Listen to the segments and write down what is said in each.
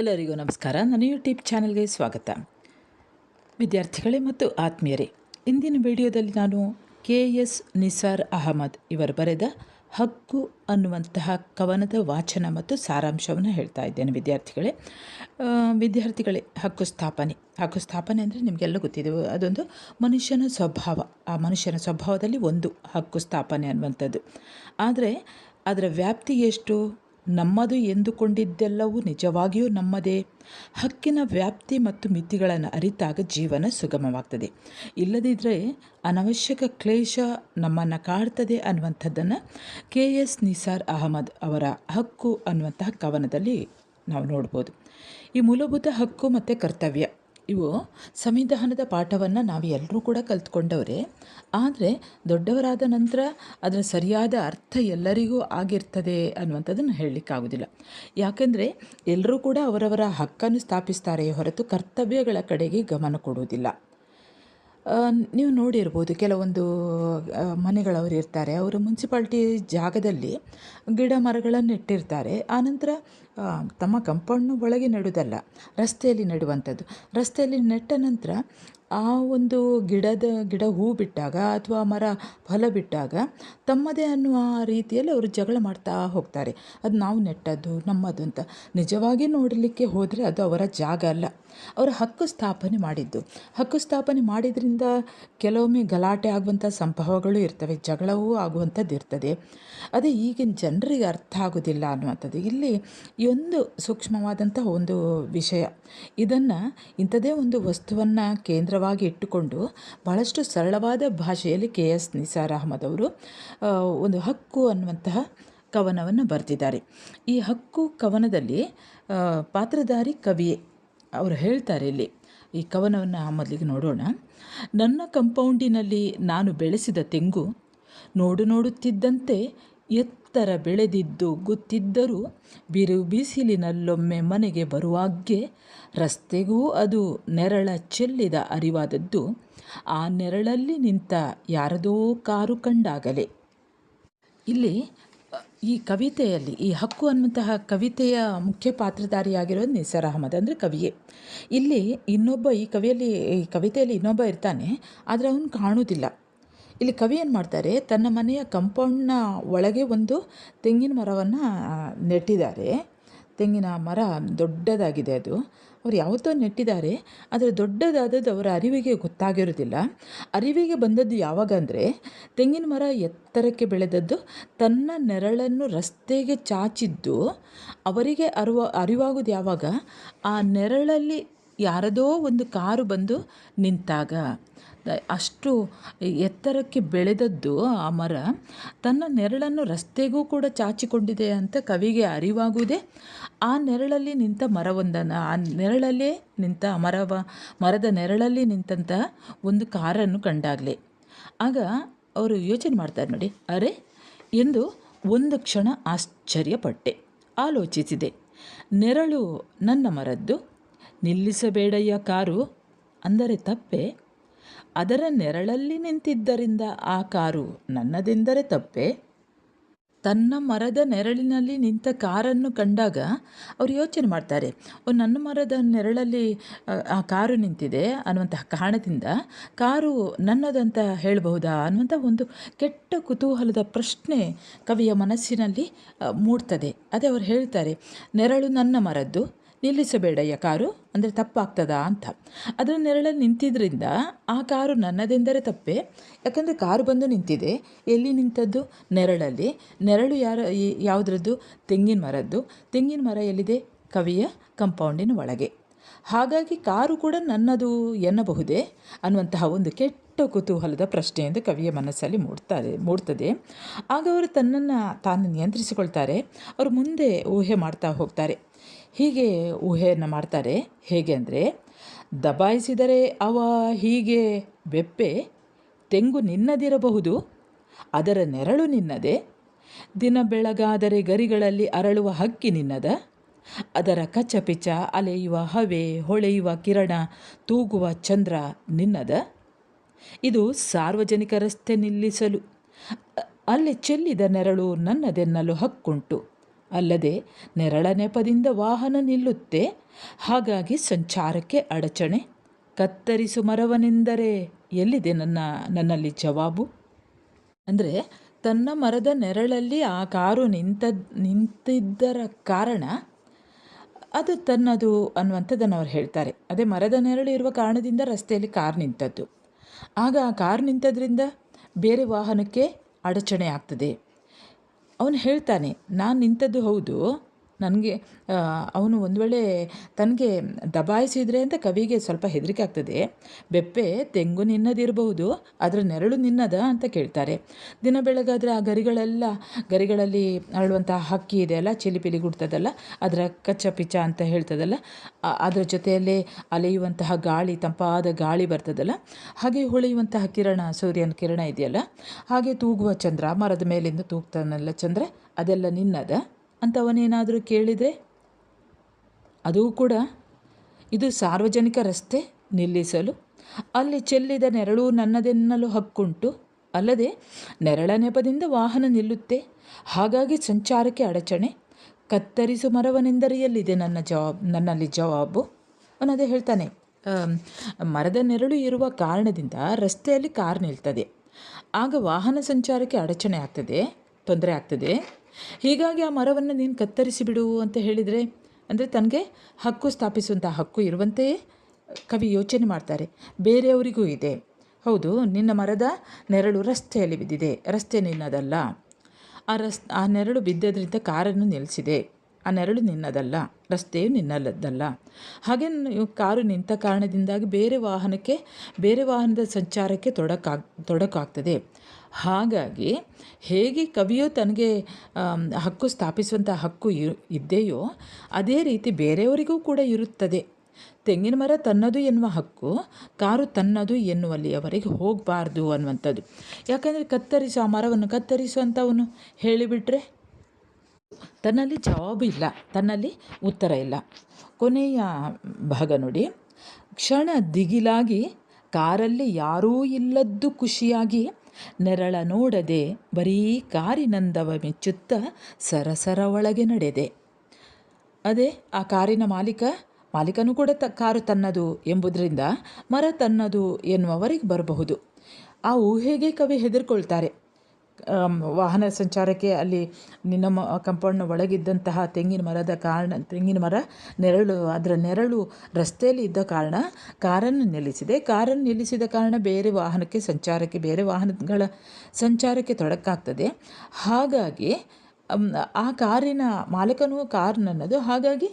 ಎಲ್ಲರಿಗೂ ನಮಸ್ಕಾರ. ನನ್ನ ಯೂಟ್ಯೂಬ್ ಚಾನಲ್ಗೆ ಸ್ವಾಗತ. ವಿದ್ಯಾರ್ಥಿಗಳೇ ಮತ್ತು ಆತ್ಮೀಯರೇ, ಇಂದಿನ ವಿಡಿಯೋದಲ್ಲಿ ನಾನು ಕೆ ಎಸ್ ನಿಸಾರ್ ಅಹಮದ್ ಇವರು ಬರೆದ ಹಕ್ಕು ಅನ್ನುವಂತಹ ಕವನದ ವಾಚನ ಮತ್ತು ಸಾರಾಂಶವನ್ನು ಹೇಳ್ತಾ ಇದ್ದೇನೆ ವಿದ್ಯಾರ್ಥಿಗಳೇ. ವಿದ್ಯಾರ್ಥಿಗಳೇ, ಹಕ್ಕು ಸ್ಥಾಪನೆ. ಹಕ್ಕು ಸ್ಥಾಪನೆ ಅಂದರೆ ನಿಮಗೆಲ್ಲ ಗೊತ್ತಿದೆ, ಅದೊಂದು ಮನುಷ್ಯನ ಸ್ವಭಾವ. ಆ ಮನುಷ್ಯನ ಸ್ವಭಾವದಲ್ಲಿ ಒಂದು ಹಕ್ಕು ಸ್ಥಾಪನೆ ಅನ್ನುವಂಥದ್ದು. ಆದರೆ ಅದರ ವ್ಯಾಪ್ತಿ ಎಷ್ಟು? ನಮ್ಮದು ಎಂದುಕೊಂಡಿದ್ದೆಲ್ಲವೂ ನಿಜವಾಗಿಯೂ ನಮ್ಮದೇ. ಹಕ್ಕಿನ ವ್ಯಾಪ್ತಿ ಮತ್ತು ಮಿತಿಗಳನ್ನು ಅರಿತಾಗ ಜೀವನ ಸುಗಮವಾಗ್ತದೆ. ಇಲ್ಲದಿದ್ದರೆ ಅನವಶ್ಯಕ ಕ್ಲೇಶ ನಮ್ಮನ್ನು ಕಾಡ್ತದೆ ಅನ್ನುವಂಥದ್ದನ್ನು ಕೆ ಎಸ್ ನಿಸಾರ್ ಅಹಮದ್ ಅವರ ಹಕ್ಕು ಅನ್ನುವಂತಹ ಕವನದಲ್ಲಿ ನಾವು ನೋಡ್ಬೋದು. ಈ ಮೂಲಭೂತ ಹಕ್ಕು ಮತ್ತು ಕರ್ತವ್ಯ. ಇವು ಸಂವಿಧಾನದ ಪಾಠವನ್ನು ನಾವು ಎಲ್ಲರೂ ಕೂಡ ಕಲ್ತ್ಕೊಂಡವರೇ. ಆದರೆ ದೊಡ್ಡವರಾದ ನಂತರ ಅದರ ಸರಿಯಾದ ಅರ್ಥ ಎಲ್ಲರಿಗೂ ಆಗಿರ್ತದೆ ಅನ್ನುವಂಥದ್ದನ್ನು ಹೇಳಲಿಕ್ಕಾಗೋದಿಲ್ಲ. ಯಾಕೆಂದರೆ ಎಲ್ಲರೂ ಕೂಡ ಅವರವರ ಹಕ್ಕನ್ನು ಸ್ಥಾಪಿಸ್ತಾರೆ ಹೊರತು ಕರ್ತವ್ಯಗಳ ಕಡೆಗೆ ಗಮನ ಕೊಡುವುದಿಲ್ಲ. ನೀವು ನೋಡಿರ್ಬೋದು ಕೆಲವೊಂದು ಮನೆಗಳವರು ಇರ್ತಾರೆ. ಅವರು ಮುನ್ಸಿಪಾಲ್ಟಿ ಜಾಗದಲ್ಲಿ ಗಿಡ ಮರಗಳನ್ನು ಇಟ್ಟಿರ್ತಾರೆ ಆನಂತರ ತಮ್ಮ ಕಂಪೌಂಡ್ನ ಒಳಗೆ ನೆಡುವುದಲ್ಲ, ರಸ್ತೆಯಲ್ಲಿ ನೆಡುವಂಥದ್ದು. ರಸ್ತೆಯಲ್ಲಿ ನೆಟ್ಟ ನಂತರ ಆ ಒಂದು ಗಿಡದ, ಗಿಡ ಹೂ ಬಿಟ್ಟಾಗ ಅಥವಾ ಮರ ಫಲ ಬಿಟ್ಟಾಗ ತಮ್ಮದೇ ಅನ್ನುವ ರೀತಿಯಲ್ಲಿ ಅವರು ಜಗಳ ಮಾಡ್ತಾ ಹೋಗ್ತಾರೆ. ಅದು ನಾವು ನೆಟ್ಟದ್ದು, ನಮ್ಮದು ಅಂತ. ನಿಜವಾಗಿ ನೋಡಲಿಕ್ಕೆ ಹೋದರೆ ಅದು ಅವರ ಜಾಗ ಅಲ್ಲ. ಅವರ ಹಕ್ಕು ಸ್ಥಾಪನೆ ಮಾಡಿದ್ದು. ಹಕ್ಕು ಸ್ಥಾಪನೆ ಮಾಡಿದ್ರಿಂದ ಕೆಲವೊಮ್ಮೆ ಗಲಾಟೆ ಆಗುವಂಥ ಸಂಭವಗಳು ಇರ್ತವೆ, ಜಗಳವೂ ಆಗುವಂಥದ್ದು ಇರ್ತದೆ ಅದೇ ಈಗಿನ ಜನರಿಗೆ ಅರ್ಥ ಆಗೋದಿಲ್ಲ ಅನ್ನುವಂಥದ್ದು. ಇಲ್ಲಿ ಈ ಒಂದು ಸೂಕ್ಷ್ಮವಾದಂಥ ಒಂದು ವಿಷಯ. ಇದನ್ನು ಇಂಥದೇ ಒಂದು ವಸ್ತುವನ್ನು ಕೇಂದ್ರವಾಗಿ ಇಟ್ಟುಕೊಂಡು ಬಹಳಷ್ಟು ಸರಳವಾದ ಭಾಷೆಯಲ್ಲಿ ಕೆ ಎಸ್ ನಿಸಾರ್ ಅಹಮದ್ ಅವರು ಒಂದು ಹಕ್ಕು ಅನ್ನುವಂತಹ ಕವನವನ್ನು ಬರೆದಿದ್ದಾರೆ. ಈ ಹಕ್ಕು ಕವನದಲ್ಲಿ ಪಾತ್ರಧಾರಿ ಕವಿಯೇ ಅವರು ಹೇಳ್ತಾರೆ ಇಲ್ಲಿ. ಈ ಕವನವನ್ನು ಮೊದಲಿಗೆ ನೋಡೋಣ. ನನ್ನ ಕಂಪೌಂಡಿನಲ್ಲಿ ನಾನು ಬೆಳೆಸಿದ ತೆಂಗು ನೋಡು ನೋಡುತ್ತಿದ್ದಂತೆ ಎತ್ತರ ಬೆಳೆದಿದ್ದು ಗೊತ್ತಿದ್ದರೂ ಬಿರು ಬಿಸಿಲಿನಲ್ಲೊಮ್ಮೆ ಮನೆಗೆ ಬರುವಾಗ್ಗೆ ರಸ್ತೆಗೂ ಅದು ನೆರಳ ಚೆಲ್ಲಿದ ಅರಿವಾದದ್ದು. ಆ ನೆರಳಲ್ಲಿ ನಿಂತ ಯಾರದೋ ಕಾರು ಕಂಡಾಗಲೇ. ಇಲ್ಲಿ, ಈ ಕವಿತೆಯಲ್ಲಿ, ಈ ಹಕ್ಕು ಅನ್ನುವಂತಹ ಕವಿತೆಯ ಮುಖ್ಯ ಪಾತ್ರಧಾರಿಯಾಗಿರೋದು ನಿಸಾರ್ ಅಹಮದ್ ಅಂದರೆ ಕವಿಯೇ. ಇಲ್ಲಿ ಇನ್ನೊಬ್ಬ ಈ ಕವಿಯಲ್ಲಿ, ಈ ಕವಿತೆಯಲ್ಲಿ ಇನ್ನೊಬ್ಬ ಇರ್ತಾನೆ, ಆದರೆ ಅವನು ಕಾಣುವುದಿಲ್ಲ. ಇಲ್ಲಿ ಕವಿ ಏನು ಮಾಡ್ತಾರೆ, ತನ್ನ ಮನೆಯ ಕಂಪೌಂಡ್ನ ಒಳಗೆ ಒಂದು ತೆಂಗಿನ ಮರವನ್ನು ನೆಟ್ಟಿದ್ದಾರೆ. ತೆಂಗಿನ ಮರ ದೊಡ್ಡದಾಗಿದೆ ಅದು. ಅವ್ರು ಯಾವತ್ತೋ ನೆಟ್ಟಿದ್ದಾರೆ. ಆದರೆ ದೊಡ್ಡದಾದದ್ದು ಅವರ ಅರಿವಿಗೆ ಗೊತ್ತಾಗಿರೋದಿಲ್ಲ. ಅರಿವಿಗೆ ಬಂದದ್ದು ಯಾವಾಗ ಅಂದರೆ, ತೆಂಗಿನ ಮರ ಎತ್ತರಕ್ಕೆ ಬೆಳೆದದ್ದು ತನ್ನ ನೆರಳನ್ನು ರಸ್ತೆಗೆ ಚಾಚಿದ್ದು ಅವರಿಗೆ ಅರಿವ, ಅರಿವಾಗೋದು ಯಾವಾಗ? ಆ ನೆರಳಲ್ಲಿ ಯಾರದೋ ಒಂದು ಕಾರು ಬಂದು ನಿಂತಾಗ. ಅಷ್ಟು ಎತ್ತರಕ್ಕೆ ಬೆಳೆದದ್ದು ಆ ಮರ ತನ್ನ ನೆರಳನ್ನು ರಸ್ತೆಗೂ ಕೂಡ ಚಾಚಿಕೊಂಡಿದೆ ಅಂತ ಕವಿಗೆ ಅರಿವಾಗುವುದೇ. ಆ ನೆರಳಲ್ಲಿ ನಿಂತ ಮರವೊಂದನ್ನು ಆ ನೆರಳಲ್ಲೇ ನಿಂತ ಮರವ, ಮರದ ನೆರಳಲ್ಲಿ ನಿಂತಂಥ ಒಂದು ಕಾರನ್ನು ಕಂಡಾಗಲೇ. ಆಗ ಅವರು ಯೋಚನೆ ಮಾಡ್ತಾರೆ ನೋಡಿ, ಅರೆ, ಎಂದು ಒಂದು ಕ್ಷಣ ಆಶ್ಚರ್ಯಪಟ್ಟೆ. ಆಲೋಚಿಸಿದೆ, ನೆರಳು ನನ್ನ ಮರದ್ದು, ನಿಲ್ಲಿಸಬೇಡಯ್ಯ ಕಾರು, ಅಂದರೆ ತಪ್ಪೆ. ಅದರ ನೆರಳಲ್ಲಿ ನಿಂತಿದ್ದರಿಂದ ಆ ಕಾರು ನನ್ನದೆಂದರೆ ತಪ್ಪೆ? ತನ್ನ ಮರದ ನೆರಳಿನಲ್ಲಿ ನಿಂತ ಕಾರನ್ನು ಕಂಡಾಗ ಅವರು ಯೋಚನೆ ಮಾಡ್ತಾರೆ ಓ ನನ್ನ ಮರದ ನೆರಳಲ್ಲಿ ಆ, ಕಾರು ನಿಂತಿದೆ ಅನ್ನುವಂತಹ ಕಾರಣದಿಂದ ಕಾರು ನನ್ನದಂತ ಹೇಳಬಹುದಾ ಅನ್ನುವಂಥ ಒಂದು ಕೆಟ್ಟ ಕುತೂಹಲದ ಪ್ರಶ್ನೆ ಕವಿಯ ಮನಸ್ಸಿನಲ್ಲಿ ಮೂಡ್ತದೆ. ಅದೇ ಅವರು ಹೇಳ್ತಾರೆ ನೆರಳು ನನ್ನ ಮರದ್ದು ನಿಲ್ಲಿಸಬೇಡಯ್ಯ ಕಾರು. ಅಂದರೆ ತಪ್ಪಾಗ್ತದಾ ಅಂತ. ಅದರ ನೆರಳಲ್ಲಿ ನಿಂತಿದ್ದರಿಂದ ಆ ಕಾರು ನನ್ನದೆಂದರೆ ತಪ್ಪೆ. ಯಾಕಂದರೆ ಕಾರು ಬಂದು ನಿಂತಿದೆ. ಎಲ್ಲಿ ನಿಂತದ್ದು? ನೆರಳಲ್ಲಿ. ನೆರಳು ಯಾರ ಯಾವುದ್ರದ್ದು? ತೆಂಗಿನ ಮರದ್ದು. ತೆಂಗಿನ ಮರ ಎಲ್ಲಿದೆ? ಕವಿಯ ಕಂಪೌಂಡಿನ ಒಳಗೆ. ಹಾಗಾಗಿ ಕಾರು ಕೂಡ ನನ್ನದು ಎನ್ನಬಹುದೇ ಅನ್ನುವಂತಹ ಒಂದು ಕೆಟ್ಟ ಕುತೂಹಲದ ಪ್ರಶ್ನೆ ಎಂದು ಕವಿಯ ಮನಸ್ಸಲ್ಲಿ ಮೂಡ್ತಾರೆ ಮೂಡ್ತದೆ. ಆಗ ಅವರು ತನ್ನನ್ನು ತಾನು ನಿಯಂತ್ರಿಸಿಕೊಳ್ತಾರೆ. ಅವರು ಮುಂದೆ ಊಹೆ ಮಾಡ್ತಾ ಹೋಗ್ತಾರೆ. ಹೀಗೆ ಊಹೆಯನ್ನು ಮಾಡ್ತಾರೆ. ಹೇಗೆ ಅಂದರೆ, ದಬಾಯಿಸಿದರೆ ಅವ ಹೀಗೆ ಬೆಪ್ಪೆ, ತೆಂಗು ನಿನ್ನದಿರಬಹುದು, ಅದರ ನೆರಳು ನಿನ್ನದೆ. ದಿನ ಬೆಳಗಾದರೆ ಗರಿಗಳಲ್ಲಿ ಅರಳುವ ಹಕ್ಕಿ ನಿನ್ನದ. ಅದರ ಕಚ್ಚಪಿಚ ಅಲೆಯುವ ಹವೆ, ಹೊಳೆಯುವ ಕಿರಣ, ತೂಗುವ ಚಂದ್ರ ನಿನ್ನದ. ಇದು ಸಾರ್ವಜನಿಕ ರಸ್ತೆ ನಿಲ್ಲಿಸಲು. ಅಲ್ಲಿ ಚೆಲ್ಲಿದ ನೆರಳು ನನ್ನದೆನ್ನಲು ಹಕ್ಕುಂಟು. ಅಲ್ಲದೆ ನೆರಳ ನೆಪದಿಂದ ವಾಹನ ನಿಲ್ಲುತ್ತೆ. ಹಾಗಾಗಿ ಸಂಚಾರಕ್ಕೆ ಅಡಚಣೆ. ಕತ್ತರಿಸು ಮರವನೆಂದರೆ ಎಲ್ಲಿದೆ ನನ್ನ, ನನ್ನಲ್ಲಿ ಜವಾಬು? ಅಂದರೆ ತನ್ನ ಮರದ ನೆರಳಲ್ಲಿ ಆ ಕಾರು ನಿಂತ, ನಿಂತಿದ್ದರ ಕಾರಣ ಅದು ತನ್ನದು ಅನ್ನುವಂಥದ್ದನ್ನು ಅವ್ರು ಹೇಳ್ತಾರೆ. ಅದೇ ಮರದ ನೆರಳು ಇರುವ ಕಾರಣದಿಂದ ರಸ್ತೆಯಲ್ಲಿ ಕಾರ್ ನಿಂತದ್ದು. ಆಗ ಆ ಕಾರ್ ನಿಂತದ್ರಿಂದ ಬೇರೆ ವಾಹನಕ್ಕೆ ಅಡಚಣೆ ಆಗ್ತದೆ. ಅವನು ಹೇಳ್ತಾನೆ ನಾನು ನಿಂತದ್ದು ಹೌದು ನನಗೆ ಅವನು ಒಂದು ವೇಳೆ ತನಗೆ ದಬಾಯಿಸಿದರೆ ಅಂತ ಕವಿಗೆ ಸ್ವಲ್ಪ ಹೆದರಿಕೆ ಆಗ್ತದೆ. ಬೆಪ್ಪೆ ತೆಂಗು ನಿನ್ನದಿರಬಹುದು ಅದರ ನೆರಳು ನಿನ್ನದ ಅಂತ ಕೇಳ್ತಾರೆ. ದಿನ ಬೆಳಗಾದರೆ ಆ ಗರಿಗಳೆಲ್ಲ, ಗರಿಗಳಲ್ಲಿ ಅರಳುವಂಥ ಹಕ್ಕಿ ಇದೆಯಲ್ಲ ಚಿಲಿಪಿಲಿ ಗುಡ್ತದಲ್ಲ, ಅದರ ಕಚ್ಚ ಪಿಚ್ಚ ಅಂತ ಹೇಳ್ತದಲ್ಲ ಅದರ ಜೊತೆಯಲ್ಲೇ ಅಲೆಯುವಂತಹ ಗಾಳಿ, ತಂಪಾದ ಗಾಳಿ ಬರ್ತದಲ್ಲ, ಹಾಗೆ ಹೊಳೆಯುವಂತಹ ಕಿರಣ, ಸೂರ್ಯನ ಕಿರಣ ಇದೆಯಲ್ಲ, ಹಾಗೆ ತೂಗುವ ಚಂದ್ರ, ಮರದ ಮೇಲಿಂದ ತೂಗ್ತಾನಲ್ಲ ಚಂದ್ರ, ಅದೆಲ್ಲ ನಿನ್ನದ. ಅಂತ ಅವನೇನಾದರೂ ಕೇಳಿದರೆ ಅದೂ ಕೂಡ ಇದು ಸಾರ್ವಜನಿಕ ರಸ್ತೆ ನಿಲ್ಲಿಸಲು. ಅಲ್ಲಿ ಚೆಲ್ಲಿದ ನೆರಳು ನನ್ನದೆನ್ನಲು ಹಕ್ಕುಂಟು. ಅಲ್ಲದೆ ನೆರಳ ನೆಪದಿಂದ ವಾಹನ ನಿಲ್ಲುತ್ತೆ. ಹಾಗಾಗಿ ಸಂಚಾರಕ್ಕೆ ಅಡಚಣೆ. ಕತ್ತರಿಸು ಮರವನೆಂದರೆ ಎಲ್ಲಿದೆ ನನ್ನ ಜವಾಬ್, ನನ್ನಲ್ಲಿ ಜವಾಬು. ಅವನದೇ ಹೇಳ್ತಾನೆ ಮರದ ನೆರಳು ಇರುವ ಕಾರಣದಿಂದ ರಸ್ತೆಯಲ್ಲಿ ಕಾರ್ ನಿಲ್ತದೆ. ಆಗ ವಾಹನ ಸಂಚಾರಕ್ಕೆ ಅಡಚಣೆ ಆಗ್ತದೆ, ತೊಂದರೆ ಆಗ್ತದೆ. ಹೀಗಾಗಿ ಆ ಮರವನ್ನು ನೀನು ಕತ್ತರಿಸಿ ಬಿಡು ಅಂತ ಹೇಳಿದರೆ, ಅಂದರೆ ತನಗೆ ಹಕ್ಕು ಸ್ಥಾಪಿಸುವಂಥ ಹಕ್ಕು ಇರುವಂತೆಯೇ ಕವಿ ಯೋಚನೆ ಮಾಡ್ತಾರೆ. ಬೇರೆಯವರಿಗೂ ಇದೆ. ಹೌದು, ನಿನ್ನ ಮರದ ನೆರಳು ರಸ್ತೆಯಲ್ಲಿ ಬಿದ್ದಿದೆ. ರಸ್ತೆ ನಿನ್ನದಲ್ಲ. ಆ ರಸ್, ಆ ನೆರಳು ಬಿದ್ದದ್ರಿಂದ ಕಾರನ್ನು ನಿಲ್ಲಿಸಿದೆ. ಆ ನೆರಳು ನಿನ್ನದಲ್ಲ, ರಸ್ತೆಯು ನಿನ್ನಲ್ಲದ್ದಲ್ಲ ಹಾಗೆ ಕಾರು ನಿಂತ ಕಾರಣದಿಂದಾಗಿ ಬೇರೆ ವಾಹನಕ್ಕೆ, ಬೇರೆ ವಾಹನದ ಸಂಚಾರಕ್ಕೆ ತೊಡಕಾಗ್, ತೊಡಕಾಗ್ತದೆ. ಹಾಗಾಗಿ ಹೇಗೆ ಕವಿಯು ತನಗೆ ಹಕ್ಕು ಸ್ಥಾಪಿಸುವಂಥ ಹಕ್ಕು ಇದ್ದೆಯೋ ಅದೇ ರೀತಿ ಬೇರೆಯವರಿಗೂ ಕೂಡ ಇರುತ್ತದೆ. ತೆಂಗಿನ ಮರ ತನ್ನದು ಎನ್ನುವ ಹಕ್ಕು, ಕಾರು ತನ್ನದು ಎನ್ನುವಲ್ಲಿಯವರೆಗೆ ಹೋಗಬಾರ್ದು ಅನ್ನುವಂಥದ್ದು. ಯಾಕಂದರೆ ಕತ್ತರಿಸುವ ಮರವನ್ನು ಕತ್ತರಿಸುವಂಥವನು ಹೇಳಿಬಿಟ್ರೆ ತನ್ನಲ್ಲಿ ಜವಾಬು ಇಲ್ಲ, ತನ್ನಲ್ಲಿ ಉತ್ತರ ಇಲ್ಲ. ಕೊನೆಯ ಭಾಗ ನೋಡಿ. ಕ್ಷಣ ದಿಗಿಲಾಗಿ ಕಾರಲ್ಲಿ ಯಾರೂ ಇಲ್ಲದ್ದು ಖುಷಿಯಾಗಿ ನೆರಳ ನೋಡದೆ ಬರೀ ಕಾರಿನಂದವ ಮೆಚ್ಚುತ್ತ ಸರಸರ ಒಳಗೆ ನಡೆದೆ. ಅದೇ, ಆ ಕಾರಿನ ಮಾಲೀಕ, ಮಾಲೀಕನೂ ಕೂಡ ತ, ಕಾರು ತನ್ನದು ಎಂಬುದರಿಂದ ಮರ ತನ್ನದು ಎನ್ನುವವರಿಗೆ ಬರಬಹುದು. ಆ ಊಹೆಗೆ ಕವಿ ಹೆದರ್ಕೊಳ್ತಾರೆ. ವಾಹನ ಸಂಚಾರಕ್ಕೆ ಅಲ್ಲಿ ನಿನ್ನ ಕಂಪೌಂಡ್ನ ಒಳಗಿದ್ದಂತಹ ತೆಂಗಿನ ಮರದ ಕಾರಣ, ತೆಂಗಿನ ಮರ ನೆರಳು, ಅದರ ನೆರಳು ರಸ್ತೆಯಲ್ಲಿ ಇದ್ದ ಕಾರಣ ಕಾರನ್ನು ನಿಲ್ಲಿಸಿದೆ. ಕಾರನ್ನು ನಿಲ್ಲಿಸಿದ ಕಾರಣ ಬೇರೆ ವಾಹನಕ್ಕೆ ಸಂಚಾರಕ್ಕೆ, ಬೇರೆ ವಾಹನಗಳ ಸಂಚಾರಕ್ಕೆ ತೊಡಕಾಗ್ತದೆ. ಹಾಗಾಗಿ ಆ ಕಾರಿನ ಮಾಲಕನೂ ಕಾರ್ ನನ್ನದು. ಹಾಗಾಗಿ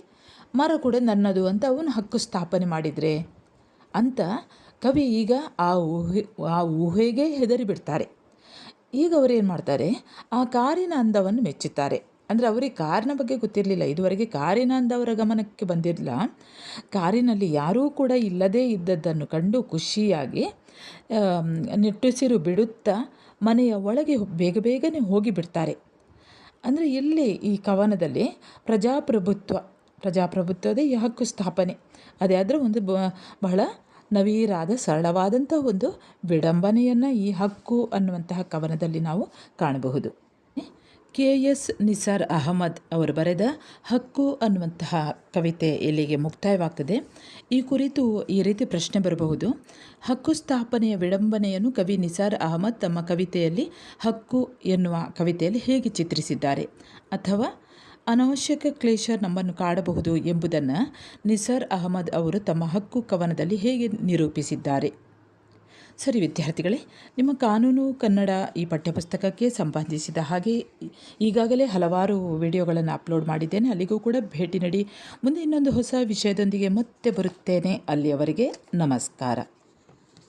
ಮರ ಕೂಡ ನನ್ನದು ಅಂತ ಅವನು ಹಕ್ಕು ಸ್ಥಾಪನೆ ಮಾಡಿದರೆ ಅಂತ ಕವಿ ಈಗ ಆ ಊಹೆ, ಆ ಊಹೆಗೆ ಹೆದರಿ ಬಿಡ್ತಾರೆ. ಈಗ ಅವರು ಏನು ಮಾಡ್ತಾರೆ? ಆ ಕಾರಿನ ಅಂದವನ್ನು ಮೆಚ್ಚುತ್ತಾರೆ. ಅಂದರೆ ಅವರಿಗೆ ಕಾರಿನ ಬಗ್ಗೆ ಗೊತ್ತಿರಲಿಲ್ಲ. ಇದುವರೆಗೆ ಕಾರಿನ ಅಂದ ಅವರ ಗಮನಕ್ಕೆ ಬಂದಿರಲಿಲ್ಲ. ಕಾರಿನಲ್ಲಿ ಯಾರೂ ಕೂಡ ಇಲ್ಲದೇ ಇದ್ದದ್ದನ್ನು ಕಂಡು ಖುಷಿಯಾಗಿ ನಿಟ್ಟುಸಿರು ಬಿಡುತ್ತಾ ಮನೆಯ ಒಳಗೆ ಬೇಗ ಬೇಗನೆ ಹೋಗಿ ಬಿಡ್ತಾರೆ. ಅಂದರೆ ಇಲ್ಲಿ ಈ ಕವನದಲ್ಲಿ ಪ್ರಜಾಪ್ರಭುತ್ವ, ಪ್ರಜಾಪ್ರಭುತ್ವದ ಈ ಹಕ್ಕು ಸ್ಥಾಪನೆ. ಅದೇ ಆದರೆ ಒಂದು ಬಹಳ ನವೀರಾದ ಸರಳವಾದಂಥ ಒಂದು ವಿಡಂಬನೆಯನ್ನು ಈ ಹಕ್ಕು ಅನ್ನುವಂತಹ ಕವನದಲ್ಲಿ ನಾವು ಕಾಣಬಹುದು. ಕೆ ಎಸ್ ನಿಸಾರ್ ಅಹಮದ್ ಅವರು ಬರೆದ ಹಕ್ಕು ಅನ್ನುವಂತಹ ಕವಿತೆ ಇಲ್ಲಿಗೆ ಮುಕ್ತಾಯವಾಗ್ತದೆ. ಈ ಕುರಿತು ಈ ರೀತಿ ಪ್ರಶ್ನೆ ಬರಬಹುದು. ಹಕ್ಕು ಸ್ಥಾಪನೆಯ ವಿಡಂಬನೆಯನ್ನು ಕವಿ ನಿಸಾರ್ ಅಹಮದ್ ತಮ್ಮ ಕವಿತೆಯಲ್ಲಿ ಹಕ್ಕು ಎನ್ನುವ ಕವಿತೆಯಲ್ಲಿ ಹೇಗೆ ಚಿತ್ರಿಸಿದ್ದಾರೆ ಅಥವಾ ಅನಾವಶ್ಯಕ ಕ್ಲೇಶ ನಮ್ಮನ್ನು ಕಾಡಬಹುದು ಎಂಬುದನ್ನು ನಿಸಾರ್ ಅಹಮದ್ ಅವರು ತಮ್ಮ ಹಕ್ಕು ಕವನದಲ್ಲಿ ಹೇಗೆ ನಿರೂಪಿಸಿದ್ದಾರೆ. ಸರಿ ವಿದ್ಯಾರ್ಥಿಗಳೇ, ನಿಮ್ಮ ಕಾನೂನು ಕನ್ನಡ ಈ ಪಠ್ಯಪುಸ್ತಕಕ್ಕೆ ಸಂಬಂಧಿಸಿದ ಹಾಗೆ ಈಗಾಗಲೇ ಹಲವಾರು ವಿಡಿಯೋಗಳನ್ನು ಅಪ್ಲೋಡ್ ಮಾಡಿದ್ದೇನೆ. ಅಲ್ಲಿಗೂ ಕೂಡ ಭೇಟಿ ನೀಡಿ. ಮುಂದೆ ಇನ್ನೊಂದು ಹೊಸ ವಿಷಯದೊಂದಿಗೆ ಮತ್ತೆ ಬರುತ್ತೇನೆ. ಅಲ್ಲಿಯವರೆಗೆ ನಮಸ್ಕಾರ.